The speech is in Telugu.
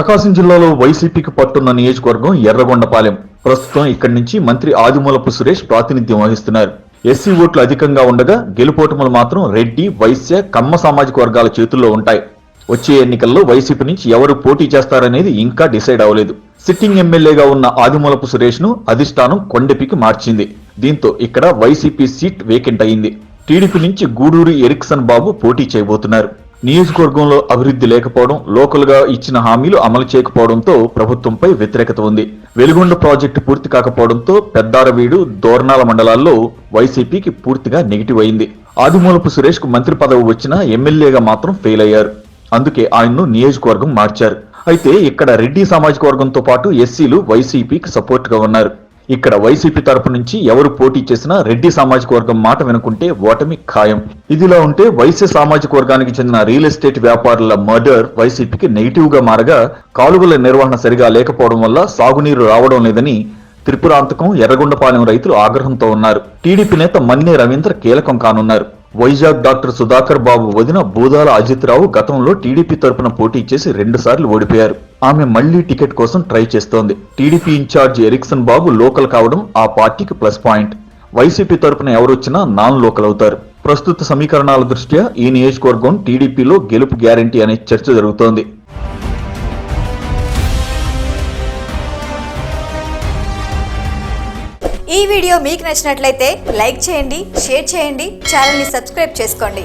ప్రకాశం జిల్లాలో వైసీపీకి పట్టున్న నియోజకవర్గం ఎర్రగొండపాలెం. ప్రస్తుతం ఇక్కడి నుంచి మంత్రి ఆదిమూలపు సురేష్ ప్రాతినిధ్యం వహిస్తున్నారు. ఎస్సీ ఓట్లు అధికంగా ఉండగా గెలుపోటములు మాత్రం రెడ్డి వైశ్య కమ్మ సామాజిక వర్గాల చేతుల్లో ఉంటాయి. వచ్చే ఎన్నికల్లో వైసీపీ నుంచి ఎవరు పోటీ చేస్తారనేది ఇంకా డిసైడ్ అవ్వలేదు. సిట్టింగ్ ఎమ్మెల్యేగా ఉన్న ఆదిమూలపు సురేష్ను అధిష్టానం కొండెపికి మార్చింది. దీంతో ఇక్కడ వైసీపీ సీట్ వేకెంట్ అయింది. టీడీపీ నుంచి గూడూరి ఎరిక్సన్ బాబు పోటీ చేయబోతున్నారు. నియోజకవర్గంలో అభివృద్ధి లేకపోవడం లోకల్గా ఇచ్చిన హామీలు అమలు చేయకపోవడంతో ప్రభుత్వంపై వ్యతిరేకత ఉంది. వెలుగొండ ప్రాజెక్టు పూర్తి కాకపోవడంతో పెద్దారవీడు దోర్నాల మండలాల్లో వైసీపీకి పూర్తిగా నెగిటివ్ అయింది. ఆదిమూలపు సురేష్కు మంత్రి పదవి వచ్చినా ఎమ్మెల్యేగా మాత్రం ఫెయిల్ అయ్యారు. అందుకే ఆయన్ను నియోజకవర్గం మార్చారు. అయితే ఇక్కడ రెడ్డి సామాజిక వర్గంతో పాటు ఎస్సీలు వైసీపీకి సపోర్ట్గా ఉన్నారు. ఇక్కడ వైసీపీ తరపు నుంచి ఎవరు పోటీ చేసినా రెడ్డి సామాజిక వర్గం మాట వినుకుంటే ఓటమి ఖాయం. ఇదిలా ఉంటే వైశ్య సామాజిక వర్గానికి చెందిన రియల్ ఎస్టేట్ వ్యాపారుల మర్డర్ వైసీపీకి నెగిటివ్గా మారగా కాలువల నిర్వహణ సరిగా లేకపోవడం వల్ల సాగునీరు రావడం లేదని త్రిపురాంతకం ఎర్రగొండపాలెం రైతులు ఆగ్రహంతో ఉన్నారు. టీడీపీ నేత మన్నే రవీంద్ర కీలకం కానున్నారు. వైజాగ్ డాక్టర్ సుధాకర్ బాబు వదిన బూదాల అజిత్ రావు గతంలో టీడీపీ తరపున పోటీ చేసి రెండు సార్లు ఓడిపోయారు. ఆమె మళ్ళీ టికెట్ కోసం ట్రై చేస్తోంది. TDP incharge Ericsson Babu local కావడం ఆ పార్టీకి ప్లస్ పాయింట్. వైసీపీ తరపున ఎవరొచ్చినా నాన్ లోకల్ అవుతారు. ప్రస్తుత సమీకరణాల దృష్ట్యా ఈ నియోజకవర్గం టీడీపీలో గెలుపు గ్యారంటీ అనే చర్చ జరుగుతోంది. ఈ వీడియో మీకు నచ్చినట్లయితే లైక్ చేయండి షేర్ చేయండి ఛానల్ని సబ్స్క్రైబ్ చేసుకోండి.